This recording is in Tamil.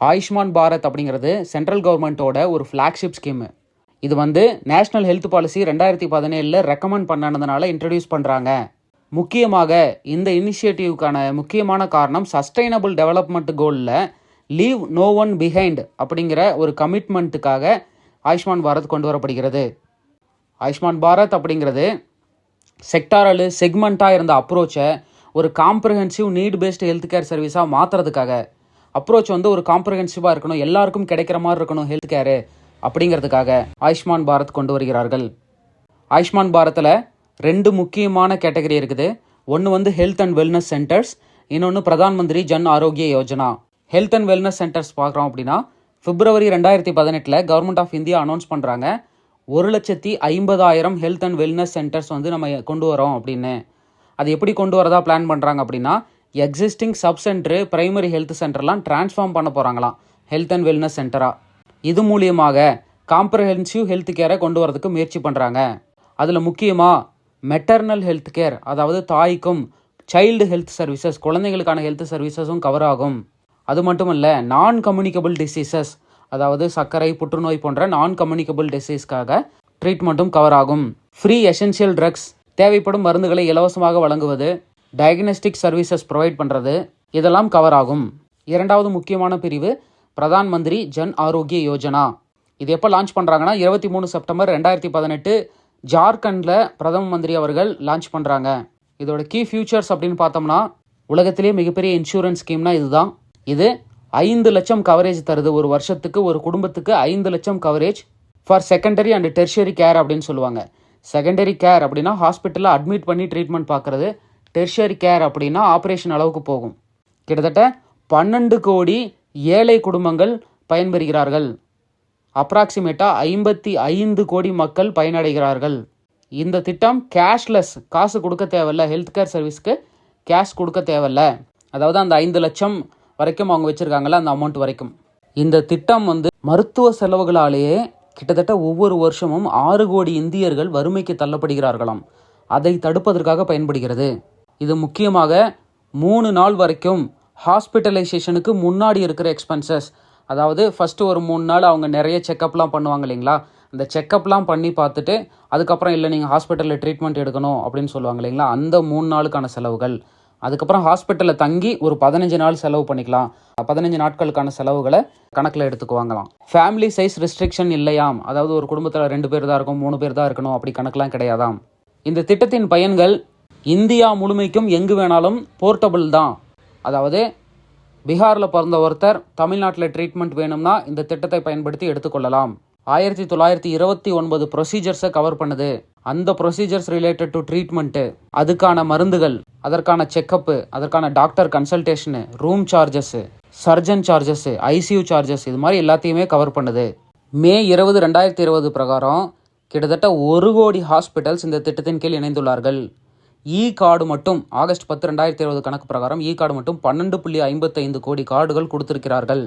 ஆயுஷ்மான் பாரத் அப்படிங்கிறது சென்ட்ரல் கவர்மெண்ட்டோட ஒரு ஃப்ளாக்ஷிப் ஸ்கீமு இது வந்து நேஷ்னல் ஹெல்த் பாலிசி ரெண்டாயிரத்தி பதினேழில் ரெக்கமெண்ட் பண்ணனதுனால இன்ட்ரடியூஸ் பண்ணுறாங்க முக்கியமாக இந்த இனிஷியேட்டிவ்க்கான முக்கியமான காரணம் சஸ்டைனபிள் டெவலப்மெண்ட் கோலில் லீவ் நோ ஒன் பிஹைண்ட் அப்படிங்கிற ஒரு கமிட்மெண்ட்டுக்காக ஆயுஷ்மான் பாரத் கொண்டு வரப்படுகிறது. ஆயுஷ்மான் பாரத் அப்படிங்கிறது செக்டாரலு செக்மெண்ட்டாக இருந்த அப்ரோச்சை ஒரு comprehensive need based health care சர்வீஸாக மாற்றுறதுக்காக அப்ரோச் வந்து ஒரு காம்ப்ரஹென்சிவாக இருக்கணும் எல்லாருக்கும் கிடைக்கிற மாதிரி இருக்கணும் ஹெல்த் கேரு அப்படிங்கிறதுக்காக ஆயுஷ்மான் பாரத் கொண்டு வருகிறார்கள். ஆயுஷ்மான் பாரத்தில் ரெண்டு முக்கியமான கேட்டகரி இருக்குது. ஒன்று வந்து ஹெல்த் அண்ட் வெல்னஸ் சென்டர்ஸ் இன்னொன்று Pradhan Mantri Jan Arogya Yojana. Health and wellness centres பார்க்குறோம் அப்படின்னா பிப்ரவரி ரெண்டாயிரத்தி பதினெட்டில் கவர்மெண்ட் ஆஃப் இந்தியா அனௌன்ஸ் பண்ணுறாங்க ஒரு லட்சத்தி ஐம்பதாயிரம் ஹெல்த் அண்ட் வெல்னஸ் சென்டர்ஸ் வந்து நம்ம கொண்டு வரோம் அப்படின்னு. அது எப்படி கொண்டு வரதா பிளான் பண்ணுறாங்க அப்படின்னா existing sub centre primary health சென்டர்லாம் transform பண்ண போகிறாங்களாம் ஹெல்த் அண்ட் வெல்னஸ் சென்டராக இது மூலியமாக காம்ப்ரஹென்சிவ் ஹெல்த் கேரை கொண்டு வரதுக்கு முயற்சி பண்ணுறாங்க அதில் முக்கியமாக மெட்டர்னல் ஹெல்த் கேர் அதாவது தாய்க்கும் சைல்டு ஹெல்த் சர்வீசஸ் குழந்தைகளுக்கான ஹெல்த் சர்வீசஸும் கவர் ஆகும். அது மட்டும் இல்லை நான் கம்யூனிகபிள் டிசீசஸ் அதாவது சர்க்கரை புற்றுநோய் போன்ற நான் கம்யூனிகபிள் டிசீஸ்க்காக ட்ரீட்மெண்ட்டும் கவர் ஆகும். ஃப்ரீ எசென்ஷியல் ட்ரக்ஸ் தேவைப்படும் மருந்துகளை இலவசமாக வழங்குவது டயக்னஸ்டிக் சர்வீசஸ் ப்ரொவைட் பண்ணுறது இதெல்லாம் கவர் ஆகும். இரண்டாவது முக்கியமான பிரிவு பிரதான் மந்திரி ஜன் ஆரோக்கிய யோஜனா. இது எப்போ லான்ச் பண்ணுறாங்கன்னா இருபத்தி மூணு செப்டம்பர் ரெண்டாயிரத்தி பதினெட்டு ஜார்க்கண்டில் பிரதம மந்திரி அவர்கள் லான்ச் பண்ணுறாங்க இதோட கீ ஃபியூச்சர்ஸ் அப்படின்னு பார்த்தோம்னா உலகத்திலே மிகப்பெரிய இன்சூரன்ஸ் ஸ்கீம்னா இதுதான். இது ஐந்து லட்சம் கவரேஜ் தருது. ஒரு வருஷத்துக்கு ஒரு குடும்பத்துக்கு ஐந்து லட்சம் coverage for secondary and tertiary care அப்படின்னு சொல்லுவாங்க. செகண்டரி கேர் அப்படின்னா ஹாஸ்பிட்டலில் அட்மிட் பண்ணி ட்ரீட்மெண்ட் பார்க்குறது. டெர்ஷரி கேர் அப்படின்னா ஆப்ரேஷன் அளவுக்கு போகும். கிட்டத்தட்ட பன்னெண்டு கோடி ஏழை குடும்பங்கள் பயன்பெறுகிறார்கள். அப்ராக்சிமேட்டாக ஐம்பத்தி ஐந்து கோடி மக்கள் பயனடைகிறார்கள். இந்த திட்டம் கேஷ்லெஸ் காசு கொடுக்க தேவையில்ல ஹெல்த் கேர் சர்வீஸ்க்கு கேஷ் கொடுக்க தேவையில்ல. அதாவது அந்த ஐந்து லட்சம் வரைக்கும் அவங்க வச்சுருக்காங்கல்ல அந்த அமௌண்ட் வரைக்கும். இந்த திட்டம் வந்து மருத்துவ செலவுகளாலேயே கிட்டத்தட்ட ஒவ்வொரு வருஷமும் ஆறு கோடி இந்தியர்கள் வறுமைக்கு தள்ளப்படுகிறார்களாம். அதை தடுப்பதற்காக பயன்படுகிறது. இது முக்கியமாக மூணு நாள் வரைக்கும் ஹாஸ்பிட்டலைசேஷனுக்கு முன்னாடி இருக்கிற எக்ஸ்பென்சஸ் அதாவது ஃபஸ்ட்டு ஒரு மூணு நாள் அவங்க நிறைய செக்கப்லாம் பண்ணுவாங்க இல்லைங்களா? அந்த செக்கப்லாம் பண்ணி பார்த்துட்டு அதுக்கப்புறம் இல்லை நீங்கள் ஹாஸ்பிட்டலில் ட்ரீட்மெண்ட் எடுக்கணும் அப்படின்னு சொல்லுவாங்க இல்லைங்களா? அந்த மூணு நாளுக்கான செலவுகள். அதுக்கப்புறம் ஹாஸ்பிட்டலில் தங்கி ஒரு பதினஞ்சு நாள் செலவு பண்ணிக்கலாம். பதினஞ்சு நாட்களுக்கான செலவுகளை கணக்கில் எடுத்துக்குவாங்களாம் ஃபேமிலி சைஸ் ரெஸ்ட்ரிக்ஷன் இல்லையாம். அதாவது ஒரு குடும்பத்தில் ரெண்டு பேர் தான் இருக்கும் மூணு பேர் தான் இருக்கணும் அப்படி கணக்கெலாம் கிடையாதாம். இந்த திட்டத்தின் பயன்கள் இந்தியா முழுமைக்கும் எங்கு வேணாலும் போர்ட்டபிள் தான். அதாவது பீகாரில் பிறந்த ஒருத்தர் தமிழ்நாட்டில் ட்ரீட்மெண்ட் வேணும்னா இந்த திட்டத்தை பயன்படுத்தி எடுத்துக்கொள்ளலாம். ஆயிரத்தி தொள்ளாயிரத்தி இருபத்தி ஒன்பது ப்ரொசீஜர்ஸை கவர் பண்ணுது. அந்த ப்ரொசீஜர்ஸ் ரிலேட்டட் டு ட்ரீட்மெண்ட்டு அதுக்கான மருந்துகள் அதற்கான செக்கப்பு அதற்கான doctor consultation room charges surgeon charges ICU charges இது மாதிரி எல்லாத்தையுமே கவர் பண்ணுது. மே இருபது ரெண்டாயிரத்தி இருபது பிரகாரம் கிட்டத்தட்ட ஒரு கோடி ஹாஸ்பிட்டல்ஸ் இந்த திட்டத்தின் கீழ் இணைந்துள்ளார்கள். இ கார்டு மட்டும் ஆகஸ்ட் பத்து ரெண்டாயிரத்தி இருபது கணக்கு பிரகாரம் இ கார்டு மட்டும் பன்னெண்டு புள்ளி ஐம்பத்தைந்து கோடி கார்டுகள் கொடுத்திருக்கிறார்கள்.